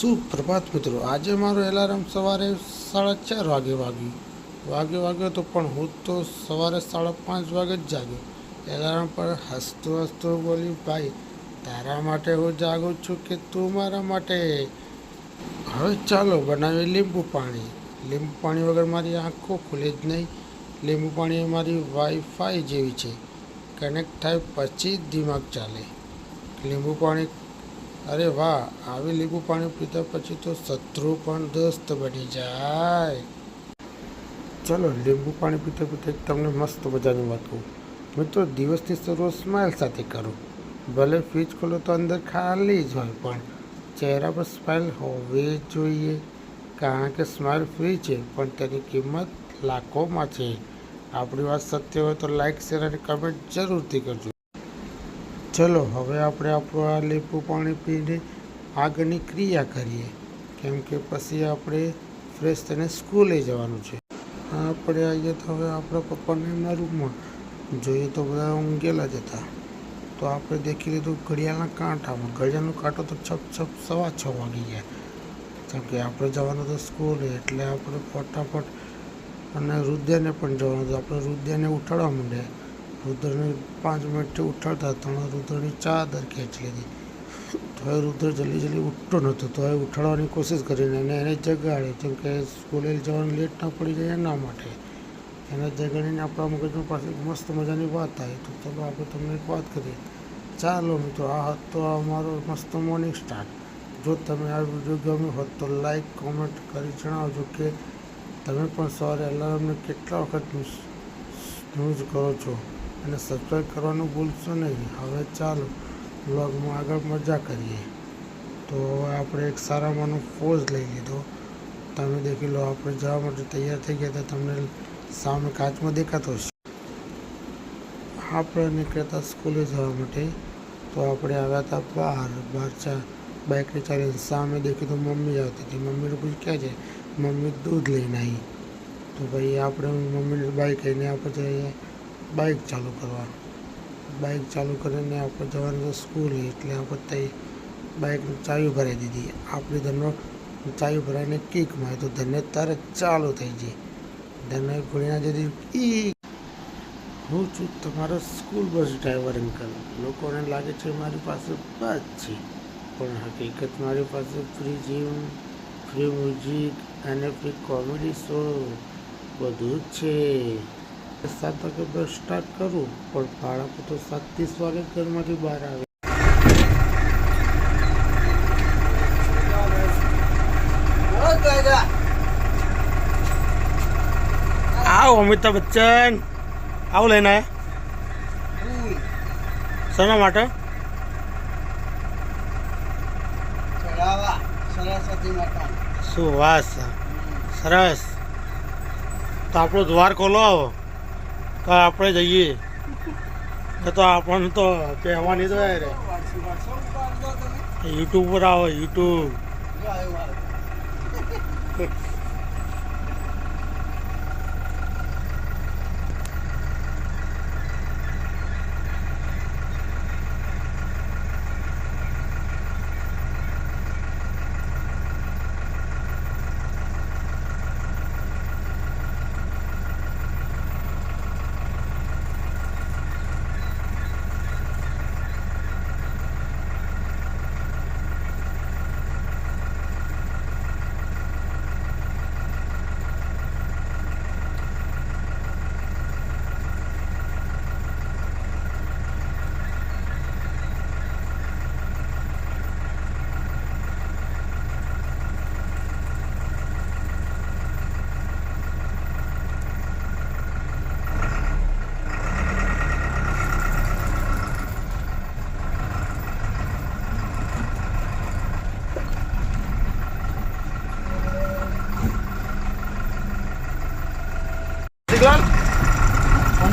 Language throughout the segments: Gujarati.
સુપ્રભાત મિત્રો, આજે મારો એલાર્મ સવારે સાડા ચાર વાગે વાગ્યું. વાગે વાગ્યો તો પણ હું તો સવારે સાડા પાંચ વાગે જ જાગ્યો. એલાર્મ પર હસતો હસતો બોલી ભાઈ, તારા માટે હું જાગું છું કે તું મારા માટે? હવે ચાલો, બનાવીએ લીંબુ પાણી. લીંબુ પાણી વગર મારી આંખો ખુલે જ નહીં. લીંબુ પાણી મારી વાઈફાઈ જેવી છે. કનેક્ટ થાય પછી જ દિમાગ ચાલે. લીંબુ પાણી અરે વાહ, આવી લીંબુ પાણી પીધા પછી તો શત્રુ પણ દોસ્ત બની જાય. ચલો, લીંબુ પાણી પીતા પીતા તમને મસ્ત મજાની વાત કહું. મિત્રો, દિવસની શરૂઆત સ્માઇલ સાથે કરો. ભલે ફ્રીજ ખોલો તો અંદર ખાલી જ હોય, પણ ચહેરા પર સ્માઇલ હોવી જ જોઈએ. કારણ કે સ્માઇલ ફ્રી છે, પણ તેની કિંમત લાખોમાં છે. આપણી વાત સત્ય હોય તો લાઇક શેર અને કમેન્ટ જરૂરથી કરજો. ચલો, હવે આપણે આપણું આ લીંબુ પાણી પીને આગળની ક્રિયા કરીએ. કેમ કે પછી આપણે ફ્રેશ થઈને સ્કૂલે જવાનું છે. આપણે આવીએ તો હવે આપણા પપ્પાને એમના રૂમમાં. જોઈએ તો બધા ઊંઘેલા જ હતા. તો આપણે દેખી લીધું ઘડિયાળના કાંટામાં. ઘડિયાળનો કાંટો તો છપ છપ સવા છ વાગી ગયા. કેમ કે આપણે જવાનું તો સ્કૂલે, એટલે આપણે ફટાફટ અને રુદ્રને પણ જવાનું હતું. આપણે રુદ્રને ઉઠાડવા માંડ્યા. રુદ્રને પાંચ મિનિટથી ઉઠાડતા ત્રણ રુદ્રની ચાદર ખેંચી લીધી. તો એ રુદ્ર જલ્દી જલ્દી ઉઠતો નહોતો તો એ ઉઠાડવાની કોશિશ કરીને અને એને જગાડ્યો કેમ કે સ્કૂલે જવાનું લેટ ના પડી જાય એના માટે. એને જગાડીને આપણા મગજમાં પાછી મસ્ત મજાની વાત આવી. તો ચાલો આપણે તમને એક વાત કરીએ. ચાલો મિત્રો, આ હતો અમારો મસ્ત મોર્નિંગ સ્ટાર્ટ જો તમે આ વીડિયો ગમ્યો હોત તો લાઈક કોમેન્ટ કરી જણાવજો કે તમે પણ સવારે અલાર્મને કેટલા વખત ન્યૂઝ કરો છો. અને સબસ્ક્રાઈબ કરવાનું ભૂલશો નહીં. હવે ચાલો બ્લોગમાં આગળ મજા કરીએ. તો હવે આપણે એક સારામાંનો પોઝ લઈ લીધો. તમે દેખી લો, આપણે જવા માટે તૈયાર થઈ ગયા હતા. તમને સામે કાચમાં દેખાતો હશે. આપણે નીકળ્યા સ્કૂલે જવા માટે. તો આપણે આવ્યા હતા બહાર. બહાર ચા બાઇકને ચાલીને. સામે દેખી તો મમ્મી આવતી હતી. મમ્મીને પૂછ્યું ક્યાં છે મમ્મી દૂધ લઈને આવી. તો ભાઈ, આપણે મમ્મીને બાઇક લઈને આપણે જઈએ. બાઇક ચાલુ કરવા બાઇક ચાલુ કરીને આપણે જવાનું સ્કૂલ, એટલે આપણે ત્યાં બાઇકની ચાવી ભરાઈ દીધી. આપણે ધનનો ચાવી ભરાઈને કિક મારી તો ધને તારે ચાલુ થઈ જઈ ધને ઘોડીના જતી ઈ હું છું તમારો સ્કૂલ બસ ડ્રાઈવર અંકલ. લોકોને લાગે છે મારી પાસે બસ છે, પણ હકીકત મારી પાસે ફ્રી જીમ, ફ્રી મ્યુઝિક અને ફ્રી કોમેડી શો બધું જ છે. સાત વાગે બસ સ્ટાર્ટ કરું પણ બાળકો તો સાત ત્રીસ વાગે ઘરમાંથી બહાર આવે. આવો અમિતાભ બચ્ચન. આવું લઈને શેના માટે? શું વાસ સરસ. તો આપણો દ્વાર ખોલો તો આપણે જઈએ? તો આપણને તો કહેવાની તો યુટ્યુબ પર આવો યુટ્યુબ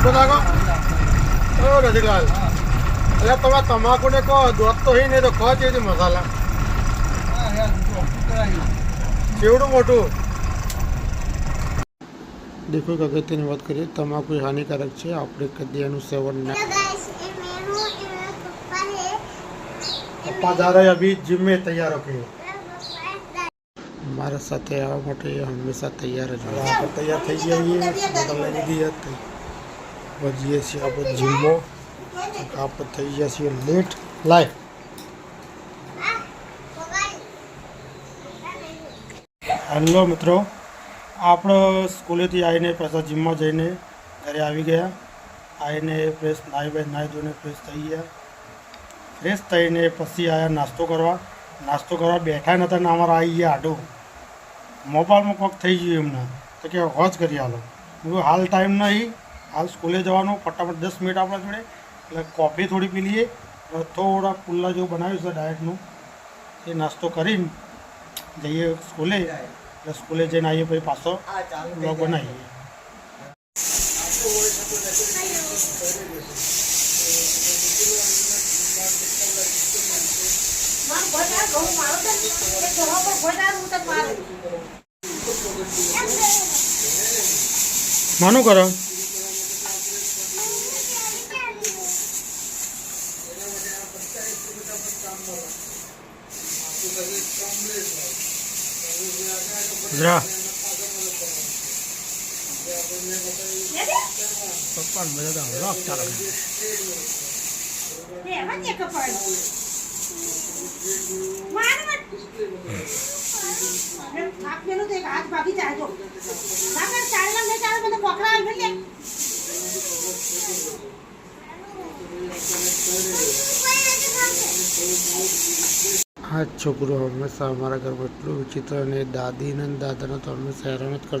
ધંધો લાગો. ઓ રજનલાલ એટલે તમે તમાકુ ને કહો દોત તો હી નહીં તો ખો મસાલા. કેવડું મોટું? દેખો એક અગત્યની વાત કરીએ તમાકુ હાનિકારક છે. આપણે કદી એનું સેવન ના પપ્પા દારા અભી જીમે તૈયાર રખ્યો મારા સાથે આવવા માટે હંમેશા તૈયાર જ તૈયાર થઈ ગયા છીએ બદલ લીધી હતી. વધીએ છીએ આપણે જીમો આપણે થઈ ગયા છીએ. લેટ લાય હેલો મિત્રો. આપણે સ્કૂલેથી આવીને પાછા જીમમાં જઈને ઘરે આવી ગયા. આવીને ફ્રેશ નાહી બાઈ નાહી ધોઈને ફ્રેશ થઈ ગયા. ફ્રેશ થઈને પછી આવ્યા નાસ્તો કરવા. નાસ્તો કરવા બેઠા નહોતા ને અમારા આવી ગયા આડો. મોબાઈલમાં કોક થઈ ગયું એમને. તો કે, હોજ કરી હાલો હાલ ટાઈમ નહીં. હાલ સ્કૂલે જવાનું, ફટાફટ દસ મિનિટ આપણા જોડે. એટલે કોફી થોડી પી લઈએ. થોડા પુલ્લા જેવું બનાવ્યું છે ડાયટનું. એ નાસ્તો કરીને જઈએ સ્કૂલે. એટલે સ્કૂલે જઈને આવીએ પછી પાછો આ ચાલુ થઈ બ્લોગ જાય. બનાવીએ માનું કરો જરા પપ્પા ને બધા તો રોક ચાલે આ છોકરો હંમેશા અમારા ઘરમાં એટલું વિચિત્ર અને દાદી ને દાદાને તો હંમેશા હેરાન જ કરતો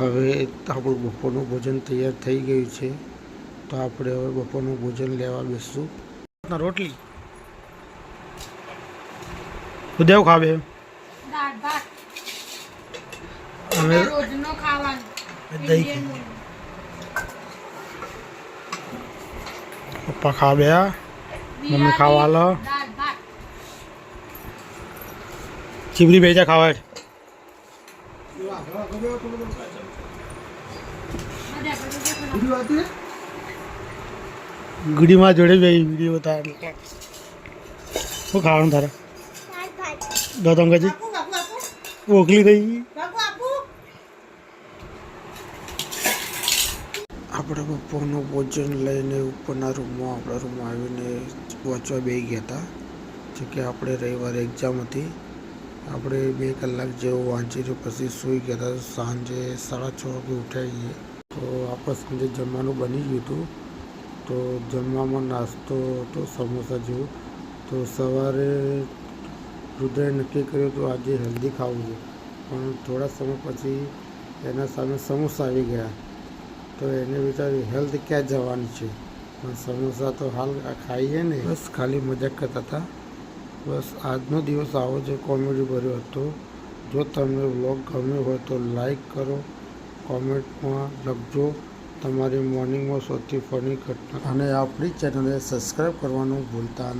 હવે આપણું બપોરનું ભોજન તૈયાર થઈ ગયું છે. તો આપણે હવે બપોરનું ભોજન લેવા બેસશું. રોટલી. ઉદ્યોગ ખાવે દાળ ભાત. અમે રોજનો ખાવાનું. દહીં પપ્પા ખાવ્યા મમ્મી ખાવા લો. ચીબરી બેજા ખાવા? ગુડીમાં જોડે બે વીડિયો બતાવે. એટલે શું ખાવાનું તારે? દો અંગાજી ઓકલી થઈ આપણે બપોરનું ભોજન લઈને ઉપરના રૂમમાં, આપણા રૂમમાં આવીને વાંચવા બે ગયા હતા. જો કે આપણે રવિવારે એક્ઝામ હતી. આપણે બે કલાક જેવું વાંચી પછી સૂઈ ગયા હતા. સાંજે સાડા છ વાગે ઉઠાઈએ તો આપણે સાંજે જમવાનું બની ગયું હતું. તો જમવામાં નાસ્તો હતો, સમોસા જેવું. તો સવારે રુદ્રએ નક્કી કર્યું તો આજે હેલ્ધી ખાવું છે. પણ થોડા સમય પછી એના સામે સમોસા આવી ગયા. તો એને વિચાર્યું હેલ્થ ક્યાં જવાની છે? પણ સમોસા તો હાલ ખાઈએ ને. બસ ખાલી મજાક કરતા હતા. બસ આજનો દિવસ આવો જે કોમેડી ભર્યો હતો. જો તમને વ્લોગ ગમ્યો હોય તો લાઈક કરો કોમેન્ટમાં લખજો. તમારી મોર્નિંગમાં સૌથી ફની ઘટના. અને આપણી ચેનલને સબસ્ક્રાઈબ કરવાનું ભૂલતા